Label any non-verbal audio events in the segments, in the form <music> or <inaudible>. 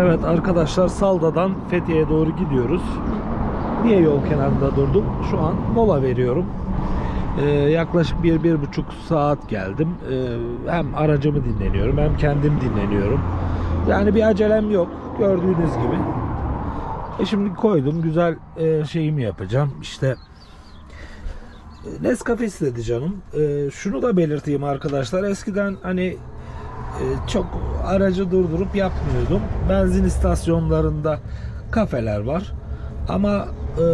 Evet arkadaşlar Salda'dan Fethiye'ye doğru gidiyoruz. Niye yol kenarında durdum? Şu an mola veriyorum. Ee, yaklaşık bir, bir buçuk saat geldim. Ee, hem aracımı dinleniyorum hem kendim dinleniyorum. Yani bir acelem yok. Gördüğünüz gibi. E şimdi koydum. Güzel e, şeyimi yapacağım. İşte e, Nescafe istedi canım. E, şunu da belirteyim arkadaşlar. Eskiden hani çok aracı durdurup yapmıyordum. Benzin istasyonlarında kafeler var. Ama e,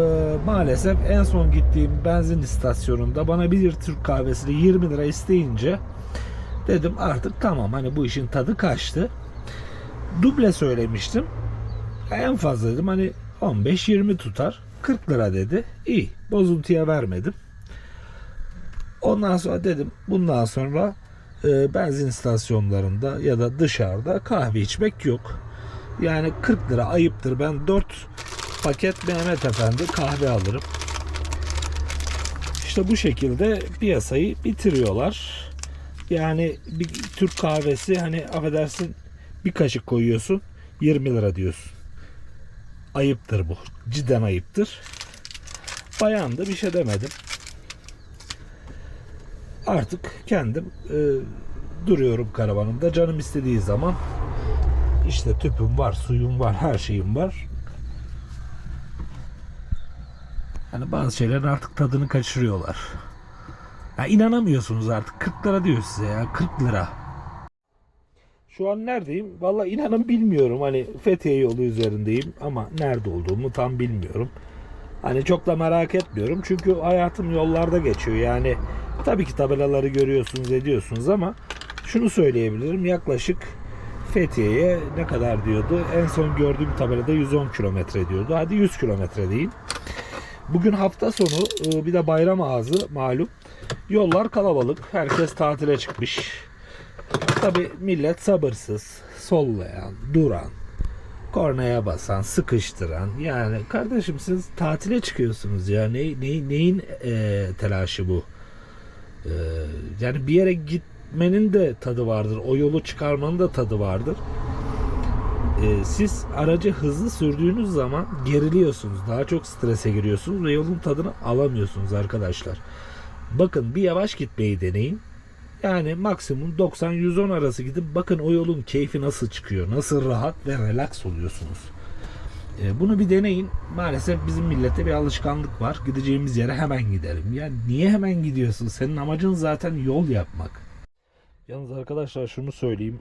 maalesef en son gittiğim benzin istasyonunda bana bir Türk kahvesini 20 lira isteyince dedim artık tamam hani bu işin tadı kaçtı. Duble söylemiştim. En fazla dedim hani 15-20 tutar. 40 lira dedi. İyi. Bozuntuya vermedim. Ondan sonra dedim bundan sonra e, benzin istasyonlarında ya da dışarıda kahve içmek yok. Yani 40 lira ayıptır. Ben 4 paket Mehmet Efendi kahve alırım. İşte bu şekilde piyasayı bitiriyorlar. Yani bir Türk kahvesi hani affedersin bir kaşık koyuyorsun 20 lira diyorsun. Ayıptır bu. Cidden ayıptır. Bayan da bir şey demedim. Artık kendim e, duruyorum karavanımda. Canım istediği zaman işte tüpüm var, suyum var, her şeyim var. Hani bazı şeylerin artık tadını kaçırıyorlar. Ya inanamıyorsunuz artık. 40 lira diyor size ya. 40 lira. Şu an neredeyim? Valla inanın bilmiyorum. Hani Fethiye yolu üzerindeyim ama nerede olduğumu tam bilmiyorum. Hani çok da merak etmiyorum. Çünkü hayatım yollarda geçiyor. Yani tabii ki tabelaları görüyorsunuz, ediyorsunuz ama şunu söyleyebilirim. Yaklaşık Fethiye'ye ne kadar diyordu? En son gördüğüm tabelada 110 kilometre diyordu. Hadi 100 kilometre deyin. Bugün hafta sonu e, bir de bayram ağzı malum. Yollar kalabalık. Herkes tatile çıkmış. Tabi millet sabırsız, sollayan, duran, kornaya basan, sıkıştıran. Yani kardeşim siz tatile çıkıyorsunuz ya. Ne, ne- neyin e, telaşı bu? E, yani bir yere gitmenin de tadı vardır. O yolu çıkarmanın da tadı vardır. E, siz aracı hızlı sürdüğünüz zaman geriliyorsunuz. Daha çok strese giriyorsunuz ve yolun tadını alamıyorsunuz arkadaşlar. Bakın bir yavaş gitmeyi deneyin. Yani maksimum 90-110 arası gidip bakın o yolun keyfi nasıl çıkıyor. Nasıl rahat ve relax oluyorsunuz. E, bunu bir deneyin. Maalesef bizim millete bir alışkanlık var. Gideceğimiz yere hemen gidelim. Yani niye hemen gidiyorsun? Senin amacın zaten yol yapmak. Yalnız arkadaşlar şunu söyleyeyim.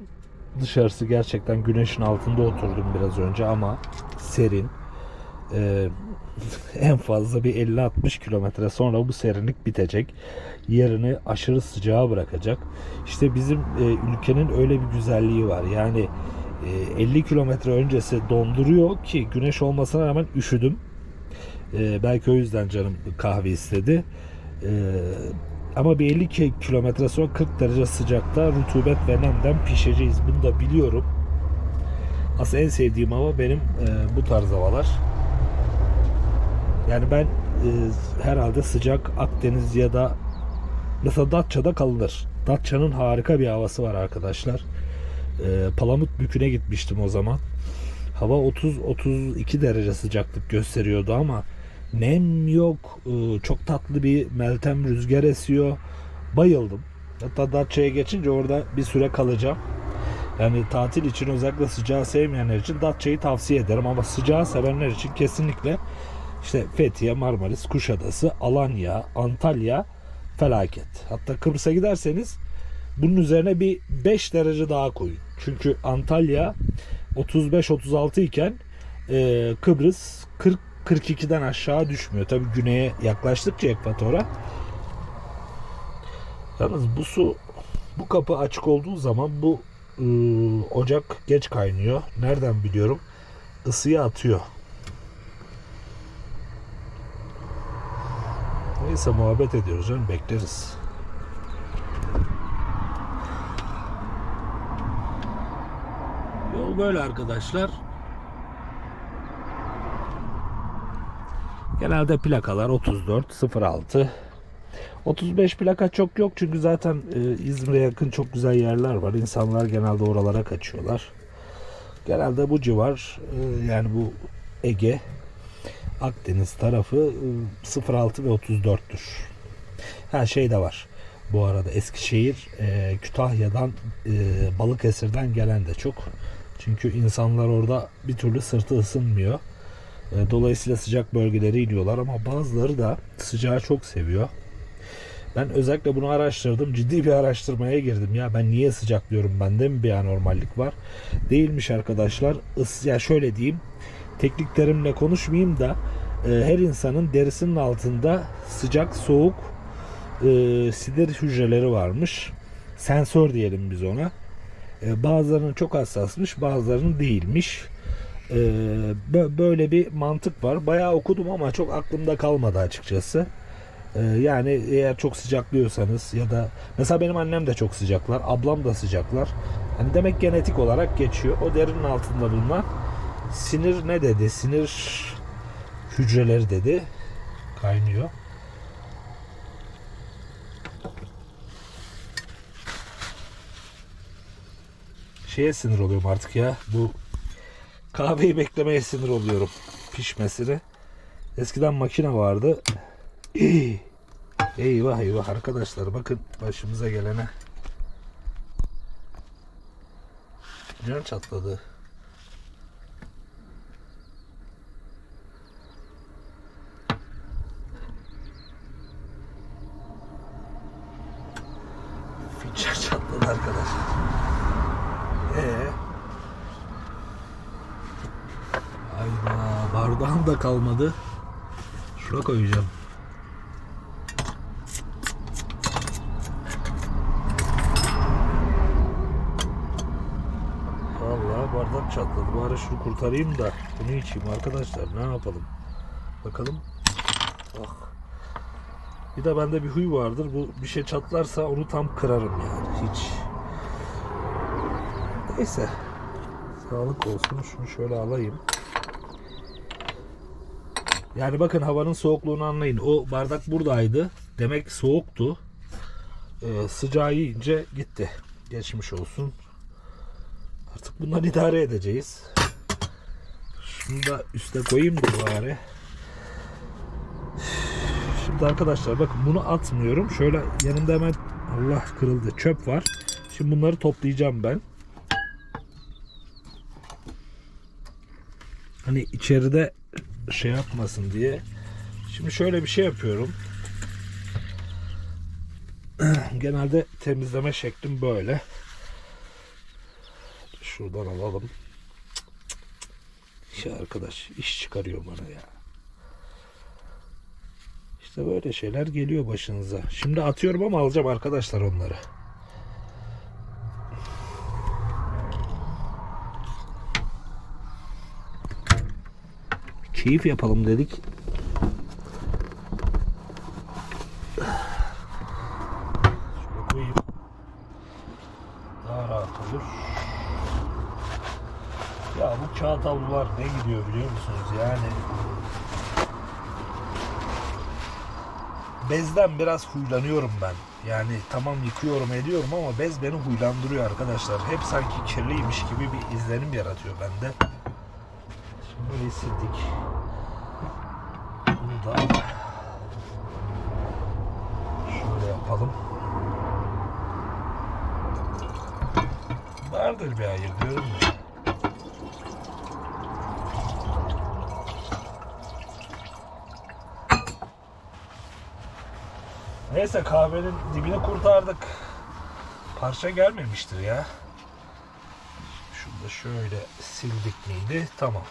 Dışarısı gerçekten güneşin altında oturdum biraz önce ama serin. Ee, <laughs> en fazla bir 50-60 kilometre sonra bu serinlik bitecek. Yerini aşırı sıcağa bırakacak. İşte bizim e, ülkenin öyle bir güzelliği var. Yani e, 50 kilometre öncesi donduruyor ki güneş olmasına rağmen üşüdüm. E, belki o yüzden canım kahve istedi. E, ama bir 50 ki- kilometre sonra 40 derece sıcakta rutubet ve nemden pişeceğiz. Bunu da biliyorum. Aslında en sevdiğim hava benim e, bu tarz havalar. Yani ben e, herhalde sıcak Akdeniz ya da mesela Datça'da kalınır. Datça'nın harika bir havası var arkadaşlar. E, Palamut Bükü'ne gitmiştim o zaman. Hava 30-32 derece sıcaklık gösteriyordu ama nem yok. E, çok tatlı bir meltem rüzgar esiyor. Bayıldım. Hatta Datça'ya geçince orada bir süre kalacağım. Yani tatil için özellikle sıcağı sevmeyenler için Datça'yı tavsiye ederim ama sıcağı sevenler için kesinlikle işte Fethiye, Marmaris, Kuşadası, Alanya, Antalya felaket. Hatta Kıbrıs'a giderseniz bunun üzerine bir 5 derece daha koyun. Çünkü Antalya 35-36 iken e, Kıbrıs 40 42'den aşağı düşmüyor. Tabi güneye yaklaştıkça ekvatora. Yalnız bu su bu kapı açık olduğu zaman bu e, ocak geç kaynıyor. Nereden biliyorum? Isıyı atıyor. Neyse muhabbet ediyoruz canım bekleriz. Yol böyle arkadaşlar. Genelde plakalar 34 06 35 plaka çok yok çünkü zaten e, İzmir'e yakın çok güzel yerler var. İnsanlar genelde oralara kaçıyorlar. Genelde bu civar e, yani bu Ege Akdeniz tarafı e, 06 ve 34'tür. Ha şey de var. Bu arada Eskişehir e, Kütahya'dan e, Balıkesir'den gelen de çok. Çünkü insanlar orada bir türlü sırtı ısınmıyor. E, dolayısıyla sıcak bölgelere iniyorlar ama bazıları da sıcağı çok seviyor. Ben özellikle bunu araştırdım. Ciddi bir araştırmaya girdim. Ya ben niye sıcak diyorum? Bende mi bir anormallik var? Değilmiş arkadaşlar. Is, ya şöyle diyeyim. Teknik terimle konuşmayayım da e, her insanın derisinin altında sıcak, soğuk e, sinir hücreleri varmış. Sensör diyelim biz ona. E, bazılarının çok hassasmış, bazılarının değilmiş. E, bö- böyle bir mantık var. Bayağı okudum ama çok aklımda kalmadı açıkçası. E, yani eğer çok sıcaklıyorsanız ya da mesela benim annem de çok sıcaklar, ablam da sıcaklar. Hani demek genetik olarak geçiyor. O derinin altında bulunan sinir ne dedi? Sinir hücreleri dedi. Kaynıyor. Şeye sinir oluyorum artık ya. Bu kahveyi beklemeye sinir oluyorum. Pişmesini. Eskiden makine vardı. İy. Eyvah eyvah arkadaşlar bakın başımıza gelene. Can çatladı. Fincan çatladı arkadaşlar. Ee? Ayda bardağım kalmadı. Şuna koyacağım. Vallahi bardak çatladı. Bari şunu kurtarayım da bunu içeyim arkadaşlar. Ne yapalım? Bakalım. Ah. Bir de bende bir huy vardır. Bu bir şey çatlarsa onu tam kırarım yani. Hiç. Neyse. Sağlık olsun. Şunu şöyle alayım. Yani bakın havanın soğukluğunu anlayın. O bardak buradaydı. Demek soğuktu. Ee, sıcağı yiyince gitti. Geçmiş olsun. Artık bundan idare edeceğiz. Şunu da üste koyayım da bari. Şimdi arkadaşlar bakın bunu atmıyorum. Şöyle yanımda hemen Allah kırıldı çöp var. Şimdi bunları toplayacağım ben. Hani içeride şey yapmasın diye. Şimdi şöyle bir şey yapıyorum. <clears throat> Genelde temizleme şeklim böyle. Şuradan alalım. Ya arkadaş iş çıkarıyor bana ya. İşte böyle şeyler geliyor başınıza. Şimdi atıyorum ama alacağım arkadaşlar onları. Keyif yapalım dedik. Şöyle koyayım. Daha rahat olur. Ya bu kağıt ne gidiyor biliyor musunuz? Yani bezden biraz huylanıyorum ben. Yani tamam yıkıyorum ediyorum ama bez beni huylandırıyor arkadaşlar. Hep sanki kirliymiş gibi bir izlenim yaratıyor bende. Böyle sildik. Bunu da şöyle yapalım. Vardır bir hayır diyorum ya. Neyse kahvenin dibini kurtardık. Parça gelmemiştir ya. Şunu da şöyle sildik miydi? Tamam.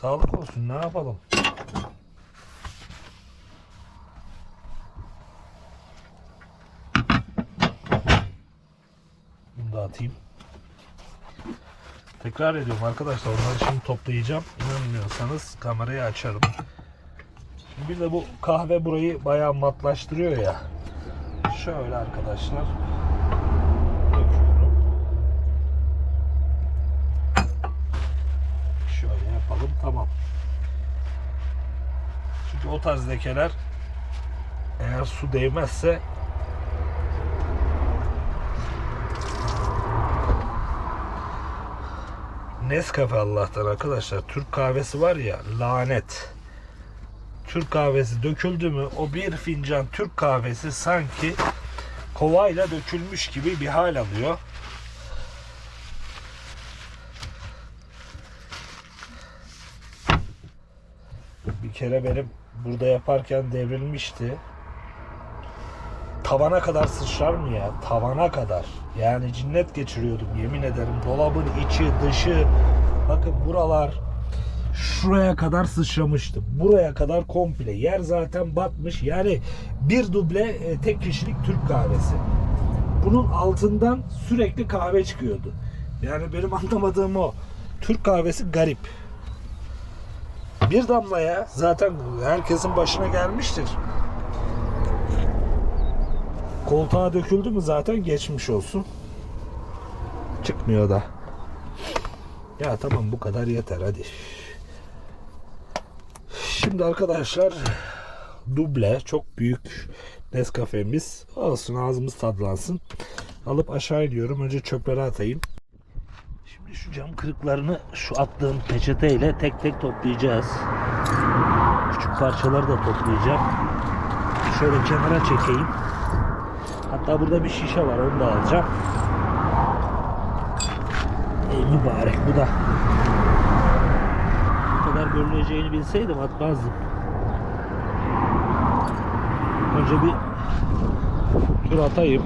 Sağlık olsun ne yapalım. Bunu da atayım. Tekrar ediyorum arkadaşlar onları şimdi toplayacağım. İnanmıyorsanız kamerayı açarım. Şimdi bir de bu kahve burayı bayağı matlaştırıyor ya. Şöyle arkadaşlar. Döküyorum. Şöyle yapalım tamam. Çünkü o tarz lekeler eğer su değmezse Nescafe Allah'tan arkadaşlar. Türk kahvesi var ya lanet. Türk kahvesi döküldü mü o bir fincan Türk kahvesi sanki kovayla dökülmüş gibi bir hal alıyor. Kere benim burada yaparken devrilmişti. Tavana kadar sıçrar mı ya? Tavana kadar. Yani cinnet geçiriyordum yemin ederim. Dolabın içi, dışı. Bakın buralar şuraya kadar sıçramıştı. Buraya kadar komple. Yer zaten batmış. Yani bir duble e, tek kişilik Türk kahvesi. Bunun altından sürekli kahve çıkıyordu. Yani benim anlamadığım o. Türk kahvesi garip. Bir damlaya zaten herkesin başına gelmiştir. Koltuğa döküldü mü zaten geçmiş olsun. Çıkmıyor da. Ya tamam bu kadar yeter hadi. Şimdi arkadaşlar duble çok büyük Nescafe'miz olsun ağzımız tadlansın. Alıp aşağı iniyorum. Önce çöpleri atayım. Şu cam kırıklarını şu attığım peçeteyle tek tek toplayacağız. Küçük parçaları da toplayacağım. Şöyle kenara çekeyim. Hatta burada bir şişe var onu da alacağım. Ey mübarek bu da. Bu kadar bölüneceğini bilseydim atmazdım. Önce bir tur atayım.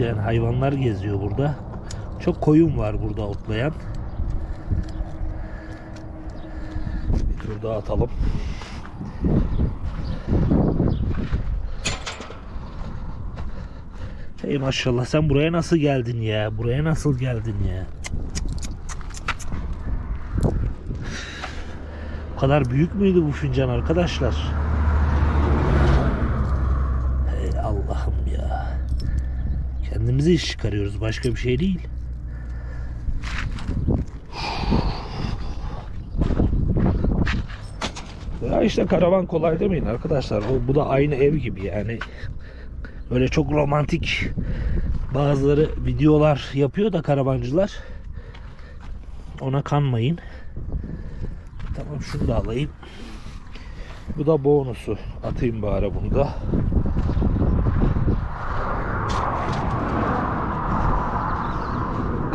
Yani hayvanlar geziyor burada. Çok koyun var burada otlayan. Bir tur daha atalım. Hey maşallah sen buraya nasıl geldin ya? Buraya nasıl geldin ya? Bu kadar büyük müydü bu fincan arkadaşlar? Hey Allah'ım ya. Kendimizi iş çıkarıyoruz. Başka bir şey değil. Ya işte karavan kolay demeyin arkadaşlar. O, bu da aynı ev gibi yani. Öyle çok romantik bazıları videolar yapıyor da karavancılar. Ona kanmayın. Tamam şunu da alayım. Bu da bonusu. Atayım bari bunu da.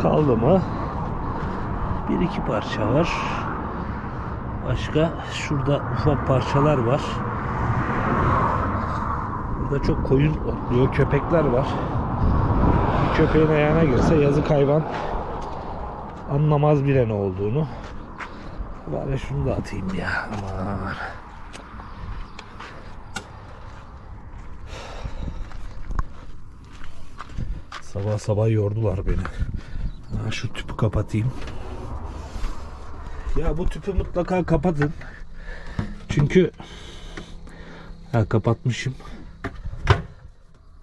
Kaldı mı? Bir iki parça var. Başka şurada ufak parçalar var. Burada çok koyun otluyor. Köpekler var. Bir köpeğin ayağına girse yazık hayvan anlamaz bile ne olduğunu. Bari şunu da atayım ya. Aman. Sabah sabah yordular beni. Ha, şu tüpü kapatayım. Ya bu tüpü mutlaka kapatın. Çünkü ha, kapatmışım.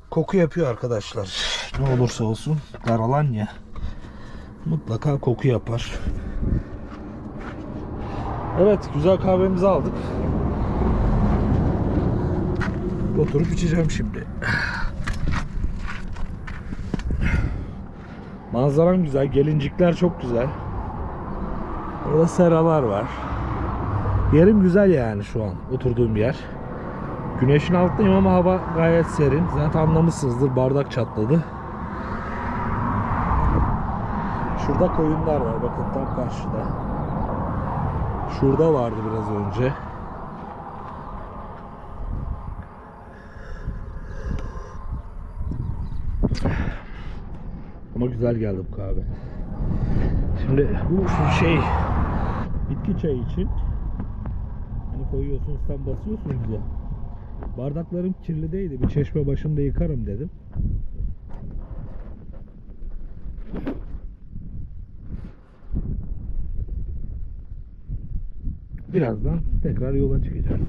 Koku yapıyor arkadaşlar. Ne olursa olsun daralan ya. Mutlaka koku yapar. Evet güzel kahvemizi aldık. Oturup içeceğim şimdi. Manzaram güzel. Gelincikler çok güzel. Orada seralar var. Yerim güzel yani şu an oturduğum yer. Güneşin altındayım ama hava gayet serin. Zaten anlamışsınızdır bardak çatladı. Şurada koyunlar var bakın tam karşıda. Şurada vardı biraz önce. Ama güzel geldi bu kahve. Şimdi bu şey bitki çayı için hani koyuyorsunuz sen basıyorsunuz ya. Bardaklarım kirli değildi. Bir çeşme başında yıkarım dedim. Birazdan tekrar yola çıkacağım.